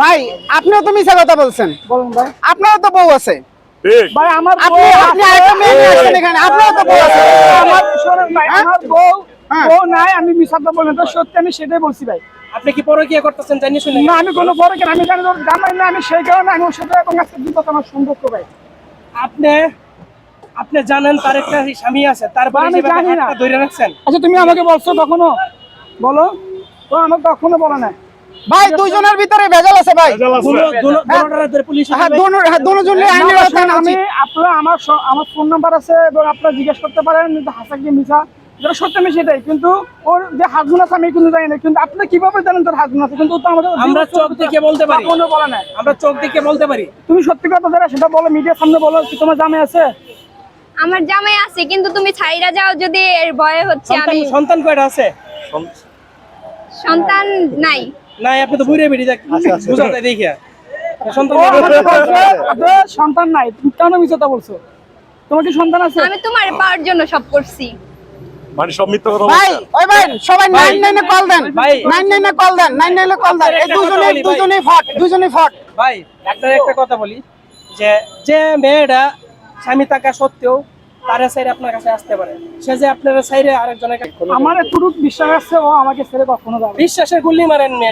ভাই আপনিও তো মিছা কথা বলছেন। বলুন ভাই। আপনারও তো বউ আছে। ভাই আমার আপনি আপনি আরেকটা মেয়ে নিয়ে আসছেন এখানে। আপনারও তো বউ আছে। আমার শোনেন ভাই? আমার বউ। বউ নাই আমি মিশাতে বলেন তো সত্যি আমি সেটাই বলছি ভাই। আপনি কি পরকিয়া করতেছেন? জানি শুনে। না আমি কোনো বড় আমি জানি ওর না আমি সেই কারণে আমি ওর সাথে এখন আজকে বিপদ আমার সম্পর্ক ভাই। আপনি আপনি জানেন তার একটা স্বামী আছে। তারপরে আমি জানি না। ধরে রাখছেন। আচ্ছা তুমি আমাকে বলছো কখনো? বলো। তো আমাকে কখনো বলো না। ভাই দুইজনের ভিতরে ভেজাল আছে ভাই। আমি। আমার আমার ফোন নাম্বার আছে এবং আপনারা জিজ্ঞেস করতে পারেন কিন্তু হাসাক দিয়ে মিশা যেটা সত্য আমি সেটাই কিন্তু ওর যে হাজবেন্ড আছে আমি কিন্তু জানি না কিন্তু আপনি কীভাবে জানেন তোর হাজবেন্ড আছে? কিন্তু তো আমাদের আমরা চোখ দেখে বলতে পারি। কখনো বলে না আমরা চোখ দেখে বলতে পারি। তুমি সত্যি কথা যারা সেটা বলো মিডিয়ার সামনে বলো কি তোমার জামাই আছে? আমার জামাই আছে কিন্তু তুমি ছাইরা যাও যদি এর ভয়ে হচ্ছে আমি সন্তান কয়টা আছে? সন্তান নাই। নাই আপনি তো বুড়ে বেড়ে যাক বুঝা যায় দেখিয়া। সন্তান নাই তুমি কেন মিথ্যাটা বলছো? তোমার কি সন্তান আছে? আমি তোমার পাওয়ার জন্য সব করছি। মানে সব মিথ্যা কথা ভাই ওই ভাই সবাই নাইন নাইনে কল দেন। ভাই। নাইন নাইনে কল দেন নাইন নাইনে কল দেন। এই একটা দুজনে বলি ভাই। দুজনেই ফট দুজনেই ফট ভাই আপনার একটা কথা বলি যে যে মেয়েটা স্বামী থাকা সত্ত্বেও তার সাইডে আপনার কাছে আসতে পারে। সে যে আপনার সাইডে আরেকজনের কাছে আমার একটু বিশ্বাস আছে ও আমাকে ছেড়ে কখনো যাবে বিশ্বাসের গুল্লি মারেন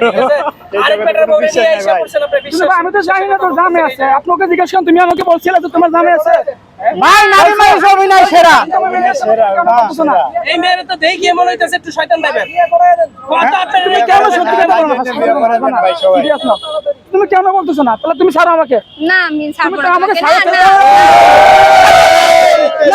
আমি তো জানি না তোর জামে আছে। আপনাকে জিজ্ঞেস করেন তুমি আমাকে বলছিলে তো তোমার জামে আছে? ভাই নারী মানুষ অভিনয় সেরা। কেন বলতেছো না? এই মেয়ের তো দেখি মনে হইতেছে একটু শয়তান টাইপের কত আপনার তুমি কেন সত্যি সত্যি কথা বলো না? Serious না। তুমি কেন বলতেছো না? তাহলে তুমি ছাড়ো আমাকে। না আমি ছাড়বো আমাকে ছাড়ো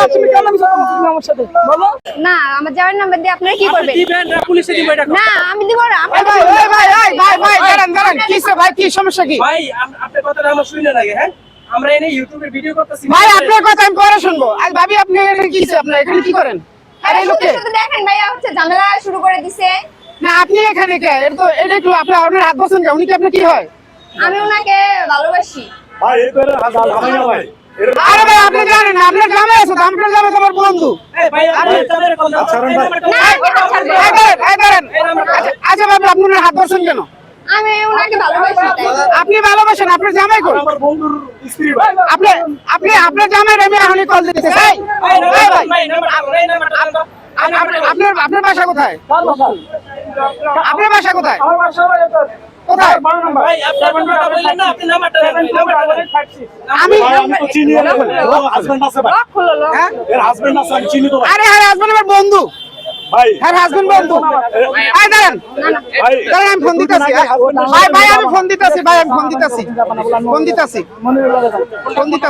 তুমি কেন মিথ্যা কথা বলছো তুমি আমার সাথে? বলো। না আমার যাওয়ার নাম্বার দিয়ে আপনারা কি করবেন? দিবেন না পুলিশে দিবে এটা না আমি দিব না এই ভাই ওই ভাই ভাই ভাই দাঁড়ান দাঁড়ান কিসে ভাই কি সমস্যা কি? ভাই আপ- কথাটা আমার শুনে লাগে হ্যাঁ? আমরা এনে ইউটিউবে ভিডিও করতেছি। ভাই আপনার কথা আমি পরে শুনব। আর ভাবি আপনি এখানে আপনার এখানে কি করেন? আর লোকে। দেখেন ভাইয়া হচ্ছে ঝামেলা শুরু করে দিছে। না আপনি এখানে কে? এটা তো এটা একটু আপনি আপনার হাত বসেন উনি কি আপনার কি হয়? আমি ওনাকে ভালোবাসি। ভাই আমি না ভাই আরে ভাই আপনি জানেন না আপনার জামাই আছে আপনার জামাই তো আমার বন্ধু। আচ্ছা, ভাই। হাত। আচ্ছা, আচ্ছা বাবু আপনি হাত ধরছেন কেন? আমি ওনাকে ভালোবাসি আপনি ভালোবাসেন আপনার জামাই কই? আমার বন্ধুর স্ত্রী ভাই। আপনি আপনি আপনার জামাই আমি এখনই কল দিতেছি। ভাই। ভাই, আপনার আপনার বাসা কোথায়? আপনার বাসা কোথায়? আমার বাসা। কোথায়। আমি হ্যাঁ? আরে হ্যাঁ হাজবেন্ড আমার বন্ধু। ভাই হ্যাঁ হাজবেন্ড বন্ধু। দাঁড়ান। ভাই দাঁড়ান আমি ফোন দিতেছি ভাই ভাই আমি ফোন দিতেছি ভাই আমি ফোন দিতেছি। ফোন দিতেছি। ফোন দিতেছি